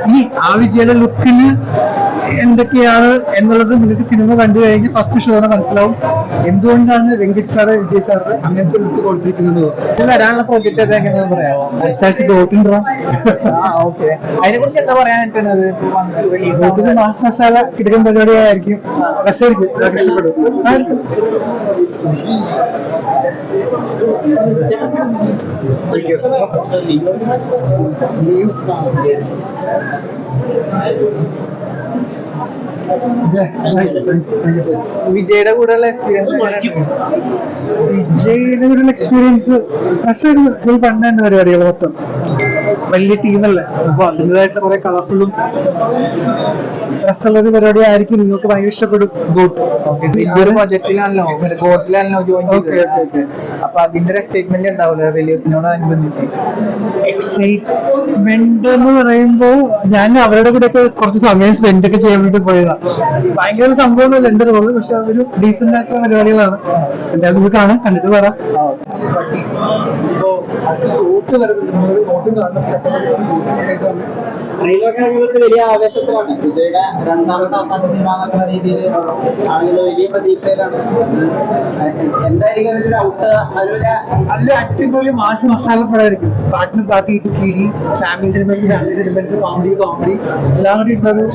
ഇനി ആ വിജയുടെ ലുക്കിന് എന്തൊക്കെയാണ് എന്നുള്ളത് നിങ്ങൾക്ക് സിനിമ കണ്ടു കഴിഞ്ഞ് ഫസ്റ്റ് ഷോ മനസ്സിലാവും. എന്തുകൊണ്ടാണ് വെങ്കിട്ട് സാറ് വിജയ് സാറിന് അങ്ങനത്തെ ലുക്ക് കൊടുത്തിരിക്കുന്നത്? വരാനുള്ള പ്രോജക്റ്റ് എങ്ങനെയാണെന്ന് പറയാമോ അടുത്ത ആഴ്ച ഗോട്ടുണ്ടോ ആ ഓക്കെ അതിനെ കുറിച്ച് എന്താ പറയാൻ മാസ് മസാല പരിപാടിയായിരിക്കും. രസമായിരിക്കും ഇഷ്ടപ്പെടും എക്സ്പീരിയൻസ്. വിജയുടെ കൂടെയുള്ള എക്സ്പീരിയൻസ് വിജയുടെ ഒരു എക്സ്പീരിയൻസ് ഫുൾ പണ്ടായിരുന്നു പരിപാടികൾ മൊത്തം? വലിയ ടീമല്ലേ? അപ്പൊ അതിന്റെതായിട്ട് കുറെ കളർഫുള്ളും രസമുള്ള ഒരു പരിപാടി ആയിരിക്കും. നിങ്ങൾക്ക് ഭയങ്കര ഇഷ്ടപ്പെടും. ഗോട്ട് പ്രൊജക്റ്റിലാണല്ലോ ഗോട്ടിലാണല്ലോ ജോയിൻ അപ്പൊ അതിന്റെ ഒരു എക്സൈറ്റ്മെന്റ് ഉണ്ടാവില്ല റിലീസിനോടനുബന്ധിച്ച് എക്സൈറ്റ്മെന്റ് എന്ന് പറയുമ്പോ ഞാൻ അവരുടെ കൂടെ ഒക്കെ കുറച്ച് സമയം സ്പെൻഡ് ഒക്കെ ചെയ്യാൻ വേണ്ടി പോയതാ. ഭയങ്കര സംഭവമൊന്നുമല്ല എന്റെ റോൾ പക്ഷെ അതൊരു ഡീസന്റ് ആയിട്ടുള്ള പരിപാടികളാണ്. എന്തായാലും നിങ്ങൾ കാണാൻ കണ്ടിട്ട് പറ നിങ്ങൾ വോട്ടും കാണണം വലിയ ആവേശത്തിലാണ്. വിജയുടെ രണ്ടാമത്തെ അവസാന സിനിമ എന്നുള്ള രീതിയിൽ ആളുകൾ വലിയ പ്രതീക്ഷയിലാണ്. എന്തായിരിക്കും അതിന്റെ ഔട്ട് അതിൽ അടിപൊളി മാസ് മസാല പടമായിരിക്കും. പാട്ടിന് പാട്ട് ഇട്ട് കീടി ഫാമിലി സിനിമൻസ് ഫാമിലി സിനിമൻസ് കോമഡി കോമഡി എല്ലാം കൂടി ഉള്ളൊരു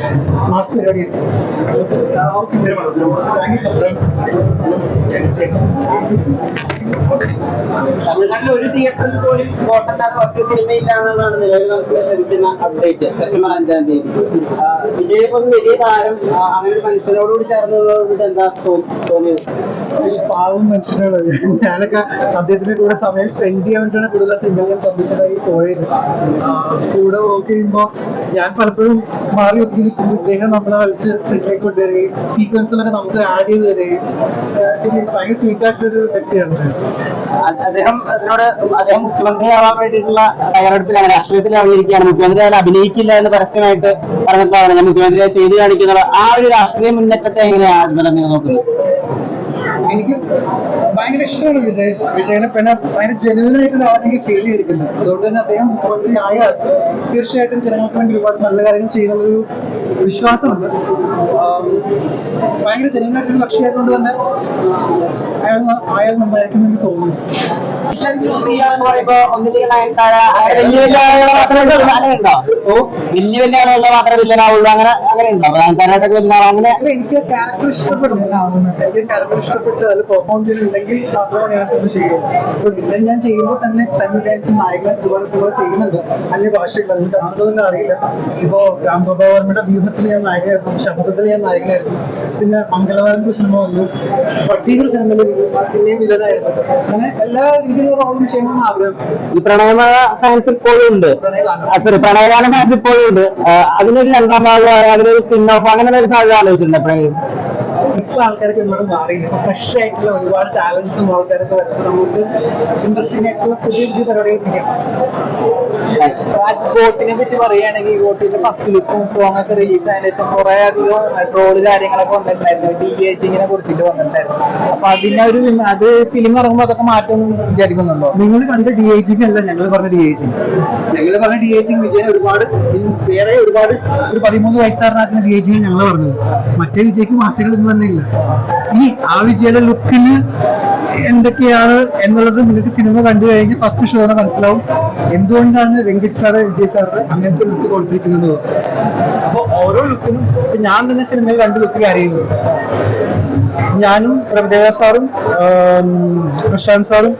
മാസ് പരിപാടിയായിരിക്കും. തമിഴ്നാട്ടിൽ ഒരു തിയേറ്ററിൽ പോലും കോട്ടല്ലാതെ ഒറ്റ സിനിമയില്ലാന്നുള്ളതാണ് നിലവിൽ നമുക്ക് ലഭിക്കുന്ന അപ്ഡേറ്റ് സെപ്റ്റംബർ അഞ്ചാം തീയതി വിജയ് വലിയ താരം. അങ്ങനെ മനുഷ്യനോടുകൂടി ചേർന്നത് എന്താ തോന്നിയത്? പാവം മനുഷ്യനാണ്. ഞാനൊക്കെ അദ്ദേഹത്തിന്റെ കൂടെ സമയം സ്പെൻഡ് ചെയ്യാൻ വേണ്ടിയാണ് കൂടുതൽ സിനിമകൾ കമ്പ്യൂട്ടറായി പോയത്. കൂടെ വർക്ക് ചെയ്യുമ്പോ ഞാൻ പലപ്പോഴും മാറി ഒത്തിരി നിൽക്കുമ്പോൾ ഇദ്ദേഹം നമ്മളെ കളിച്ച് സെറ്റിലേക്ക് കൊണ്ടുവരികയും സീക്വൻസിലൊക്കെ നമുക്ക് ആഡ് ചെയ്ത് തരികയും ഭയങ്കര സ്വീറ്റ് ആയിട്ടൊരു വ്യക്തിയാണ് അദ്ദേഹം അതിനോട് അദ്ദേഹം മുഖ്യമന്ത്രിയാവാൻ വേണ്ടിയിട്ടുള്ള തയ്യാറെടുപ്പിൽ അങ്ങനെ രാഷ്ട്രീയത്തിൽ ഇറങ്ങിയിരിക്കുകയാണ് മുഖ്യമന്ത്രി അതിൽ അഭിനയിക്കില്ല എന്ന് പരസ്യമായിട്ട് പറഞ്ഞിട്ടാണ് ഞാൻ മുഖ്യമന്ത്രിയെ ചെയ്തു കാണിക്കുന്നത്. ആ ഒരു രാഷ്ട്രീയ മുന്നേറ്റത്തെ എങ്ങനെയാണ് നിങ്ങൾ നോക്കുന്നത്? എനിക്ക് ഭയങ്കര ഇഷ്ടമാണ് വിജയ്. വിജയനെ പിന്നെ ഭയങ്കര ജെനുവൻ ആയിട്ടുള്ള ആളെ ഫീൽ ചെയ്തിരിക്കുന്നത് അതുകൊണ്ട് തന്നെ അദ്ദേഹം മുഖ്യമന്ത്രി ആയാൽ തീർച്ചയായിട്ടും ജനങ്ങൾക്ക് വേണ്ടി ഒരുപാട് നല്ല കാര്യങ്ങൾ ചെയ്യുന്നുള്ളൊരു വിശ്വാസമുണ്ട്. ഭയങ്കര ജനുവിനായിട്ടൊരു കക്ഷിയായതുകൊണ്ട് തന്നെ അയാൾ അയാൾ എന്ന് തോന്നുന്നു. ഒന്നിലേക്ക് അങ്ങനെ വലിയ വലിയ ആളുകളെ മാത്രമേ വില്ലനാവുള്ളൂ അങ്ങനെ അങ്ങനെ ഉണ്ടോ? നയൻതാരയുടെ വില്ലനാവും അങ്ങനെ അല്ല എനിക്ക് ക്യാരക്ടർ ഇഷ്ടപ്പെടുന്നു എനിക്ക് ക്യാരക്ടർ ഇഷ്ടപ്പെട്ട് അത് പെർഫോം ചെയ്യുന്നുണ്ടെങ്കിൽ മാത്രമാണ് ഞാൻ ചെയ്യുള്ളൂ. വില്ലൻ ഞാൻ ചെയ്യുമ്പോൾ തന്നെ സൈമിൾട്ടൈസ് നായകൻ ഒരുപാട് സിനിമ ചെയ്യുന്നുണ്ട്. അന്യ അതിന് കാണുന്നതൊന്നും അറിയില്ല. ഇപ്പോ രാംഗോപാൽ വർമ്മയുടെ വ്യൂഹത്തിൽ ഞാൻ നായകനായിരുന്നു. ശബ്ദത്തിൽ ഞാൻ നായകനായിരുന്നു. പിന്നെ മംഗളവാരന്റെ സിനിമ വന്നു. പട്ടീകർ സിനിമയിൽ പിന്നെയും വില്ലനായിരുന്നു. അങ്ങനെ എല്ലാ രീതിയിലുള്ള റോളും ചെയ്യണമെന്ന് ആഗ്രഹം. ഈ പ്രണയമ ഫാൻസ് ഇപ്പോഴും ഉണ്ട്. സോറി ഇപ്പോഴും ഉണ്ട്. അതിനൊരു രണ്ടാം ഭാഗം അതിനൊരു സ്പിൻ ഓഫ് അങ്ങനെ ഒരു സാധ്യത ആലോചിച്ചിട്ടുണ്ട് ഇപ്പൊ ആൾക്കാർക്ക് ഒരുപാട് മാറിയില്ല? ഫ്രഷ് ആയിട്ടുള്ള ഒരുപാട് ടാലൻസും ആൾക്കാർക്ക് വരുമ്പോൾ നമുക്ക് ഇൻട്രസ്റ്റിംഗ് ആയിട്ടുള്ള പുതിയ പുതിയ പരിപാടികൾ ഗോട്ടിനെ പറ്റി പറയുകയാണെങ്കിൽ ഗോട്ടിന്റെ ഫസ്റ്റ് ലുക്കും സോങ് ഒക്കെ റിലീസ് ആയതിനു ശേഷം കുറെ അധികം ട്രോൾ കാര്യങ്ങളൊക്കെ വന്നിട്ടുണ്ടായിരുന്നു. ഡി ഏജിങ്ങിനെ കുറിച്ചിട്ട് വന്നിട്ടുണ്ടായിരുന്നു. അപ്പൊ ഒരു അത് ഫിലിം ഇറങ്ങുമ്പോൾ അതൊക്കെ മാറ്റം വിചാരിക്കുന്നുണ്ടോ? നിങ്ങൾ കണ്ട ഡി ഏജിങ് അല്ല ഞങ്ങൾ പറഞ്ഞ ഡി ഏജിങ് ഞങ്ങൾ പറഞ്ഞ ഡി ഏജിങ് വിജയൻ ഒരുപാട് വേറെ ഒരുപാട് ഒരു പതിമൂന്ന് വയസ്സാറിനാക്കുന്ന ഡി ഏജിങ് ഞങ്ങൾ പറഞ്ഞത്. മറ്റേ വിജയ്ക്ക് മാറ്റങ്ങളൊന്നും തന്നെ ഇല്ല. ഇനി ആ വിജയുടെ ലുക്കിന് എന്തൊക്കെയാണ് എന്നുള്ളത് നിങ്ങൾക്ക് സിനിമ കണ്ടു കഴിഞ്ഞ് ഫസ്റ്റ് ഷോ തന്നെ മനസ്സിലാവും. എന്തുകൊണ്ടാണ് വെങ്കിട്ട് സാറ് വിജയ് സാറിന് അങ്ങനത്തെ ലുക്ക് കൊടുത്തിരിക്കുന്നത്? അപ്പൊ ഓരോ ലുക്കിനും ഞാൻ തന്നെ സിനിമയിൽ രണ്ട് ലുക്ക് അറിയുന്നു ഞാനും പ്രഭുദേവ സാറും പ്രശാന്ത് സാറും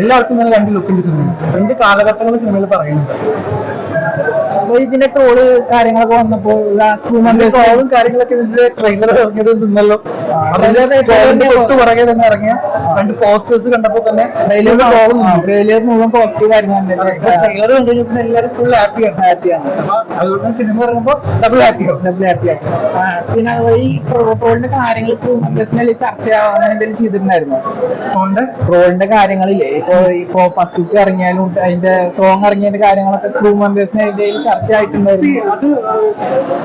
എല്ലാവർക്കും തന്നെ രണ്ട് ലുക്കുണ്ട് സിനിമ രണ്ട് കാലഘട്ടങ്ങൾ സിനിമയിൽ പറയുന്നുണ്ട്. അപ്പൊ ഇതിന്റെ ട്രോൾ കാര്യങ്ങളൊക്കെ വന്നപ്പോൾ ട്രോളും കാര്യങ്ങളൊക്കെ ഇതിന്റെ ട്രെയിലർ ഇറങ്ങിയത് നിന്നല്ലോ തൊട്ട് പുറകെ തന്നെ ഇറങ്ങിയ രണ്ട് പോസ്റ്റേഴ്സ് കണ്ടപ്പോ തന്നെ ട്രെയിലർ ട്രെയിലർ മുഴുവൻ പോസിറ്റീവ് ആയിരുന്നു ട്രെയിലർ കണ്ടു കഴിഞ്ഞാൽ പിന്നെ എല്ലാവരും ഫുൾ ഹാപ്പിയാണ് ഹാപ്പിയാണ് അപ്പൊ അതുകൊണ്ട് സിനിമ ഇറങ്ങുമ്പോൾ ഡബിൾ ഹാപ്പിയാവും ഡബിൾ ഹാപ്പിയാണ് പിന്നെ ഈ ട്രോളിന്റെ കാര്യങ്ങൾ ചർച്ചയാവാൻ എന്തെങ്കിലും ചെയ്തിട്ടുണ്ടായിരുന്നു? അതുകൊണ്ട് ട്രോളിന്റെ കാര്യങ്ങളില്ലേ? ഇപ്പൊ ഇപ്പൊ ഫസ്റ്റ് ഇറങ്ങിയാലും അതിന്റെ സോങ് ഇറങ്ങിയതിന്റെ കാര്യങ്ങളൊക്കെ ക്രൂ ഇടയിൽ ചർച്ച ആയിട്ടുണ്ടായിരുന്നു അത്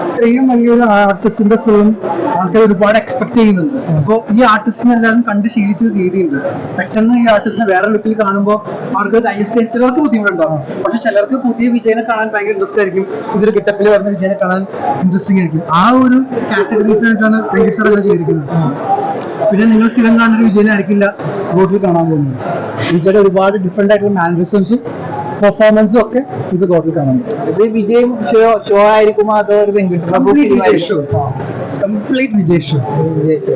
ഇത്രയും വലിയൊരു ആർട്ടിസ്റ്റിന്റെ ഫിലിം ആൾക്കാർ ഒരുപാട് എക്സ്പെക്ട് ചെയ്യുന്നുണ്ട്. അപ്പൊ ഈ ആർട്ടിസ്റ്റിനെ എല്ലാവരും കണ്ട് ശീലിച്ച ഒരു രീതിയുണ്ട് പെട്ടെന്ന് ഈ ആർട്ടിസ്റ്റിനെ വേറെ ലുക്കിൽ കാണുമ്പോൾ അവർക്ക് ഡൈജസ്റ്റ് ചിലർക്ക് ബുദ്ധിമുട്ടുണ്ടാവും. പക്ഷെ ചിലർക്ക് പുതിയ വിജയനെ കാണാൻ ഭയങ്കര ഇൻട്രസ്റ്റ് ആയിരിക്കും. പുതിയൊരു കിട്ടപ്പിൽ വരുന്ന വിജയനെ കാണാൻ ഇൻട്രസ്റ്റിംഗ് ആയിരിക്കും. ആ ഒരു കാറ്റഗറീസിനായിട്ടാണ് വെങ്കിട്ട് സാർ അങ്ങനെ ചെയ്തിരിക്കുന്നത്. പിന്നെ നിങ്ങൾ സ്ഥിരം കാണുന്ന ഒരു വിജയനെ ആയിരിക്കില്ല ഗോട്ടിൽ കാണാൻ പോകുന്നത്. വിജയുടെ ഒരുപാട് ഡിഫറെന്റ് ആയിട്ടുള്ള മാനറിസംസും പെർഫോമൻസും ഒക്കെ ഇത് ഗോട്ടിൽ കാണാൻ വിജയം വിജയും ഷോ ഷോ ആയിരിക്കുമോ? അതോ ഒരു Venkat complete Vijay show complete Vijay show Vijay show